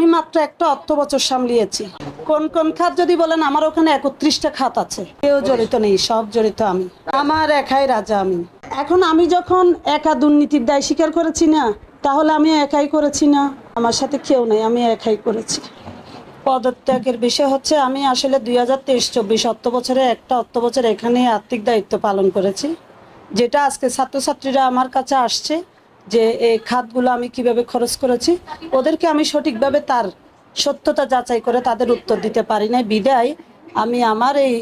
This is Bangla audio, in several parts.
মাত্র একটা অর্থ বছর সামলিয়েছি। কোন কোন খাত যদি বলেন, আমার ওখানে একত্রিশটা খাত আছে। কেউ জড়িত নেই, সব জড়িত আমি। আমার একাই রাজা আমি। এখন আমি যখন একা দুর্নীতির দায় স্বীকার করেছি না, তাহলে আমি একাই করেছি না? আমার সাথে কেউ নেই, আমি একাই করেছি। পদত্যাগের বিষয় হচ্ছে, আমি আসলে দুই হাজার তেইশ চব্বিশ অর্থ বছরে একটা অর্থ বছর এখানে আর্থিক দায়িত্ব পালন করেছি। যেটা আজকে ছাত্রছাত্রীরা আমার কাছে আসছে। যে এই খাতগুলো আমি কীভাবে খরচ করেছি, ওদেরকে আমি সঠিকভাবে তার সত্যতা যাচাই করে তাদের উত্তর দিতে পারি নাই। বিদায়, আমি আমার এই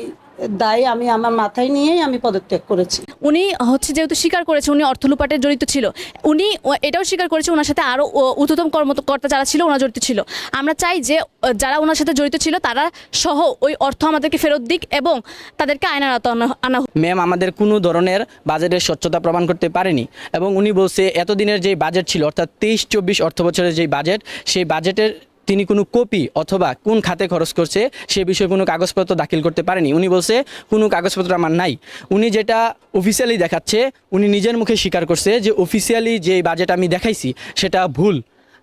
দায় আমি আমার মাথায় নিয়েই আমি পদত্যাগ করেছি। উনি হচ্ছে যেহেতু স্বীকার করেছে উনি অর্থ লুপাটে জড়িত ছিল। উনি ও- এটাও স্বীকার করেছে ওনার সাথে আরও ঊর্ধ্বতম কর্মকর্তা যারা ছিল ওনারা জড়িত ছিল। আমরা চাই যে যারা ওনার সাথে জড়িত ছিল তারা সহ ওই অর্থ আমাদেরকে ফেরত দিক এবং তাদেরকে আয়নার আনা আনা ম্যাম আমাদের কোনো ধরনের বাজেটের স্বচ্ছতা প্রমাণ করতে পারেনি এবং উনি বলছে এতদিনের যে বাজেট ছিল অর্থাৎ তেইশ চব্বিশ অর্থ বছরের যে বাজেট সেই বাজেটের তিনি কোনো কপি অথবা কোন খাতে খরচ করছে সে বিষয়ে কোনো কাগজপত্র দাখিল করতে পারেনি। উনি বলছে, কোনো কাগজপত্র আমার নাই। উনি যেটা অফিসিয়ালি দেখাচ্ছে, উনি নিজের মুখে স্বীকার করছে যে অফিসিয়ালি যে বাজেট আমি দেখাইছি, সেটা ভুল।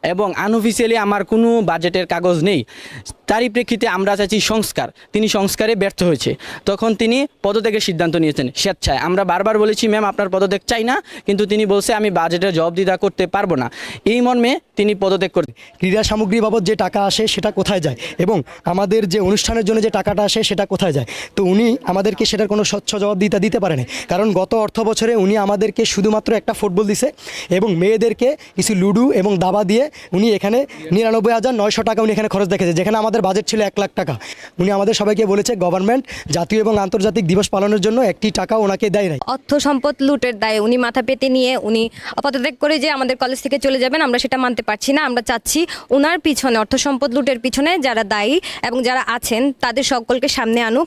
এবং আনঅফিসিয়ালি আমার কোনো বাজেটের কাগজ নেই। তারই প্রেক্ষিতে আমরা চাইছি সংস্কার। তিনি সংস্কারে ব্যর্থ হয়েছে। তখন তিনি পদত্যাগের সিদ্ধান্ত নিয়েছেন। স্বেচ্ছায়। আমরা বারবার বলেছি, ম্যাম, আপনার পদত্যাগ চাই না। কিন্তু তিনি বলছে, আমি বাজেটের জবাবদিহিতা করতে পারব না। এই মর্মে তিনি পদত্যাগ করতে ক্রীড়া সামগ্রী বাবদ যে টাকা আসে, সেটা কোথায় যায়? এবং আমাদের যে অনুষ্ঠানের জন্য যে টাকাটা আসে, সেটা কোথায় যায়? তো উনি আমাদেরকে সেটার কোনো স্বচ্ছ জবাবদিহিতা দিতে পারেনি। কারণ গত অর্থ বছরে উনি আমাদেরকে শুধুমাত্র একটা ফুটবল দিছে এবং মেয়েদেরকে কিছু লুডু এবং দাবা দিয়ে উনি এখানে নিরানব্বই হাজার নয়শো টাকা উনি এখানে খরচ দেখেছে, যেখানে আমাদের বাজেট ছিল এক লাখ টাকা। উনি আমাদের সবাইকে বলেছে গভর্নমেন্ট জাতীয় এবং আন্তর্জাতিক দিবস পালনের জন্য একটি টাকা ওনাকে দেয় নাই। অর্থ সম্পদ লুটের দায়ে উনি মাথা পেতে নিয়ে উনি পদত্যাগ করে যে আমাদের কলেজ থেকে চলে যাবেন, আমরা সেটা মানতে পারছি না। আমরা চাচ্ছি ওনার পিছনে, অর্থ সম্পদ লুটের পিছনে যারা দায়ী এবং যারা আছেন, তাদের সকলকে সামনে আনুক।